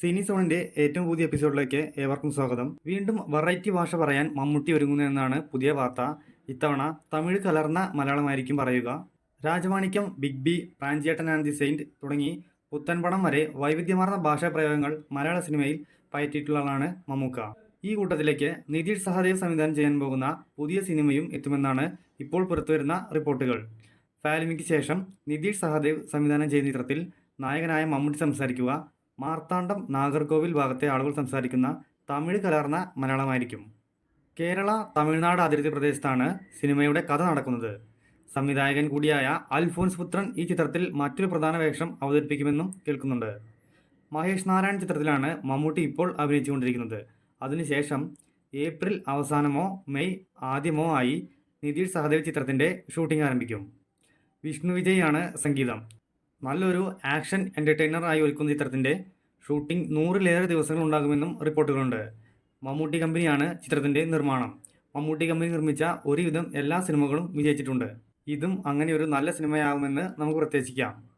സിനി സോണിന്റെ ഏറ്റവും പുതിയ എപ്പിസോഡിലേക്ക് ഏവർക്കും സ്വാഗതം. വീണ്ടും വെറൈറ്റി ഭാഷ പറയാൻ മമ്മൂട്ടി ഒരുങ്ങുന്നു എന്നാണ് പുതിയ വാർത്ത. ഇത്തവണ തമിഴ് കലർന്ന മലയാളമായിരിക്കും പറയുക. Rajamanikyam big B Pranchettan and the saint തുടങ്ങി പുത്തൻപടം വരെ വൈവിധ്യമാർന്ന ഭാഷാ പ്രയോഗങ്ങൾ മലയാള സിനിമയിൽ പയറ്റിയിട്ടുള്ളതാണ് മമ്മൂക്ക. ഈ കൂട്ടത്തിലേക്ക് നിതീഷ് സഹദേവ് സംവിധാനം ചെയ്യാൻ പോകുന്ന പുതിയ സിനിമയും എത്തുമെന്നാണ് ഇപ്പോൾ പുറത്തുവരുന്ന റിപ്പോർട്ടുകൾ. ഫാലിമിക്ക് ശേഷം നിതീഷ് സഹദേവ് സംവിധാനം ചെയ്യുന്ന ചിത്രത്തിൽ നായകനായ മമ്മൂട്ടി സംസാരിക്കുക. മാർത്താണ്ഡം നാഗർകോവിൽ ഭാഗത്തെ ആളുകൾ സംസാരിക്കുന്ന തമിഴ് കലർന്ന മലയാളമായിരിക്കും. കേരള തമിഴ്നാട് അതിർത്തി പ്രദേശത്താണ് സിനിമയുടെ കഥ നടക്കുന്നത്. സംവിധായകൻ കൂടിയായ അൽഫോൻസ് പുത്രൻ ഈ ചിത്രത്തിൽ മറ്റൊരു പ്രധാന വേഷം അവതരിപ്പിക്കുമെന്നും കേൾക്കുന്നുണ്ട്. മഹേഷ് നാരായൺ ചിത്രത്തിലാണ് മമ്മൂട്ടി ഇപ്പോൾ അഭിനയിച്ചുകൊണ്ടിരിക്കുന്നത്. അതിനുശേഷം ഏപ്രിൽ അവസാനമോ മെയ് ആദ്യമോ ആയി നിതീഷ് സഹദേവ് ചിത്രത്തിന്റെ ഷൂട്ടിംഗ് ആരംഭിക്കും. വിഷ്ണു വിജയാണ് സംഗീതം. നല്ലൊരു ആക്ഷൻ എന്റർടൈനർ ആയി ഒരുക്കുന്ന ചിത്രത്തിന്റെ ഷൂട്ടിംഗ് നൂറിലേറെ ദിവസങ്ങൾ ഉണ്ടാകുമെന്നും റിപ്പോർട്ടുകളുണ്ട്. മമ്മൂട്ടി കമ്പനിയാണ് ചിത്രത്തിന്റെ നിർമ്മാണം. മമ്മൂട്ടി കമ്പനി നിർമ്മിച്ച ഒരുവിധം എല്ലാ സിനിമകളും വിജയിച്ചിട്ടുണ്ട്. ഇതും അങ്ങനെ ഒരു നല്ല സിനിമയാകുമെന്ന് നമുക്ക് പ്രത്യേകിക്കാം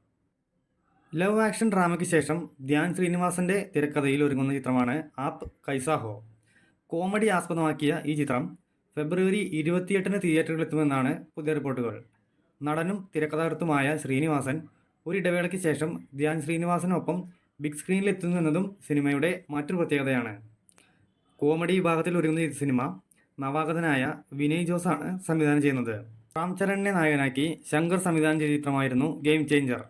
ലവ് ആക്ഷൻ ഡ്രാമയ്ക്ക് ശേഷം ധ്യാൻ ശ്രീനിവാസന്റെ തിരക്കഥയിൽ ഒരുങ്ങുന്ന ചിത്രമാണ് ആപ്പ് കൈസാഹോ. കോമഡി ആസ്പദമാക്കിയ ഈ ചിത്രം ഫെബ്രുവരി ഇരുപത്തിയെട്ടിന് തിയേറ്ററിലെത്തുമെന്നാണ് പുതിയ റിപ്പോർട്ടുകൾ. നടനും തിരക്കഥാകൃത്തുമായ ശ്രീനിവാസൻ ഒരു ഇടവേളയ്ക്ക് ശേഷം ധ്യാൻ ശ്രീനിവാസനൊപ്പം ബിഗ് സ്ക്രീനിലെത്തുന്നു എന്നതും സിനിമയുടെ മറ്റൊരു പ്രത്യേകതയാണ്. കോമഡി വിഭാഗത്തിൽ ഒരുങ്ങുന്ന ഈ സിനിമ നവാഗതനായ വിനയ് ജോസാണ് സംവിധാനം ചെയ്യുന്നത്. റാം ചരണിനെ നായകനാക്കി ശങ്കർ സംവിധാനം ചെയ്ത ചിത്രമായിരുന്നു ഗെയിം ചേഞ്ചർ.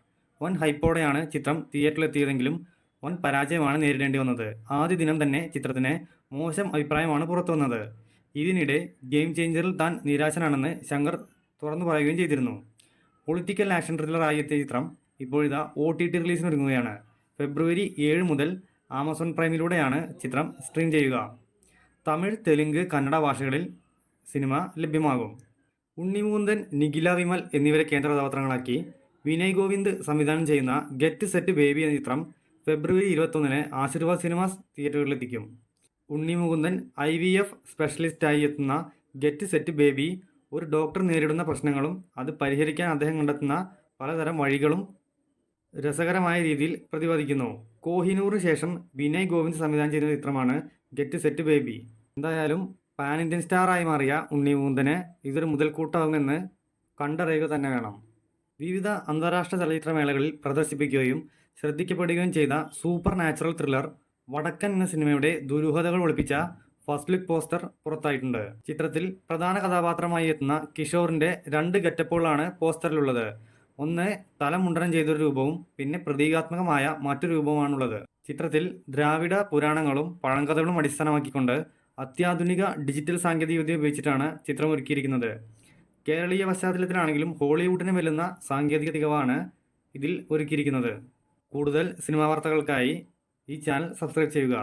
വൻ ഹൈപ്പോടെയാണ് ചിത്രം തിയേറ്ററിലെത്തിയതെങ്കിലും വൻ പരാജയമാണ് നേരിടേണ്ടി വന്നത്. ആദ്യ ദിനം തന്നെ ചിത്രത്തിന് മോശം അഭിപ്രായമാണ് പുറത്തു വന്നത്. ഇതിനിടെ ഗെയിം ചേഞ്ചറിൽ താൻ നിരാശനാണെന്ന് ശങ്കർ തുറന്നു പറയുകയും ചെയ്തിരുന്നു. പൊളിറ്റിക്കൽ ആക്ഷൻ ത്രില്ലറായി എത്തിയ ചിത്രം ഇപ്പോഴിതാ ഒ ടി ടി റിലീസിനൊരുങ്ങുകയാണ്. ഫെബ്രുവരി ഏഴ് മുതൽ ആമസോൺ പ്രൈമിലൂടെയാണ് ചിത്രം സ്ട്രീം ചെയ്യുക. തമിഴ് തെലുങ്ക് കന്നഡ ഭാഷകളിൽ സിനിമ ലഭ്യമാകും. ഉണ്ണിമൂന്തൻ നിഖില വിമൽ എന്നിവരെ കേന്ദ്ര കഥാപാത്രങ്ങളാക്കി വിനയ് ഗോവിന്ദ് സംവിധാനം ചെയ്യുന്ന ഗെറ്റ് സെറ്റ് ബേബി എന്ന ചിത്രം ഫെബ്രുവരി ഇരുപത്തൊന്നിന് Aashirvad cinemas തിയേറ്ററുകളിലെത്തിക്കും Unni Mukundan I V F സ്പെഷ്യലിസ്റ്റായി എത്തുന്ന ഗെറ്റ് സെറ്റ് ബേബി ഒരു ഡോക്ടർ നേരിടുന്ന പ്രശ്നങ്ങളും അത് പരിഹരിക്കാൻ അദ്ദേഹം കണ്ടെത്തുന്ന പലതരം വഴികളും രസകരമായ രീതിയിൽ പ്രതിപാദിക്കുന്നു. കോഹിനൂറിന് ശേഷം വിനയ് ഗോവിന്ദ് സംവിധാനം ചെയ്യുന്ന ചിത്രമാണ് ഗെറ്റ് സെറ്റ് ബേബി എന്തായാലും പാൻ ഇന്ത്യൻ സ്റ്റാറായി മാറിയ ഉണ്ണി മൂന്തന് ഇതൊരു മുതൽക്കൂട്ടാവുമെന്ന് കണ്ടറിയുക തന്നെ വേണം. വിവിധ അന്താരാഷ്ട്ര ചലച്ചിത്രമേളകളിൽ പ്രദർശിപ്പിക്കുകയും ശ്രദ്ധിക്കപ്പെടുകയും ചെയ്ത സൂപ്പർ നാച്ചുറൽ ത്രില്ലർ വടക്കൻ എന്ന സിനിമയുടെ ദുരൂഹതകൾ ഒളിപ്പിച്ച ഫസ്റ്റ് ലുക്ക് പോസ്റ്റർ പുറത്തായിട്ടുണ്ട്. ചിത്രത്തിൽ പ്രധാന കഥാപാത്രമായി എത്തുന്ന കിഷോറിന്റെ രണ്ട് ഗെറ്റപ്പുകളാണ് പോസ്റ്ററിലുള്ളത് ഒന്ന് തലമുണ്ടനം ചെയ്തൊരു രൂപവും പിന്നെ പ്രതീകാത്മകമായ മറ്റു രൂപവുമാണുള്ളത്. ചിത്രത്തിൽ ദ്രാവിഡ പുരാണങ്ങളും പഴങ്കഥകളും അടിസ്ഥാനമാക്കിക്കൊണ്ട് അത്യാധുനിക ഡിജിറ്റൽ സാങ്കേതികവിദ്യ ഉപയോഗിച്ചിട്ടാണ് ചിത്രം ഒരുക്കിയിരിക്കുന്നത് കേരളീയ പശ്ചാത്തലത്തിലാണെങ്കിലും ഹോളിവുഡിനെ വെല്ലുന്ന സാങ്കേതിക തികവാണ് ഇതിൽ ഒരുക്കിയിരിക്കുന്നത്. കൂടുതൽ സിനിമാ വാർത്തകൾക്കായി ഈ ചാനൽ സബ്സ്ക്രൈബ് ചെയ്യുക.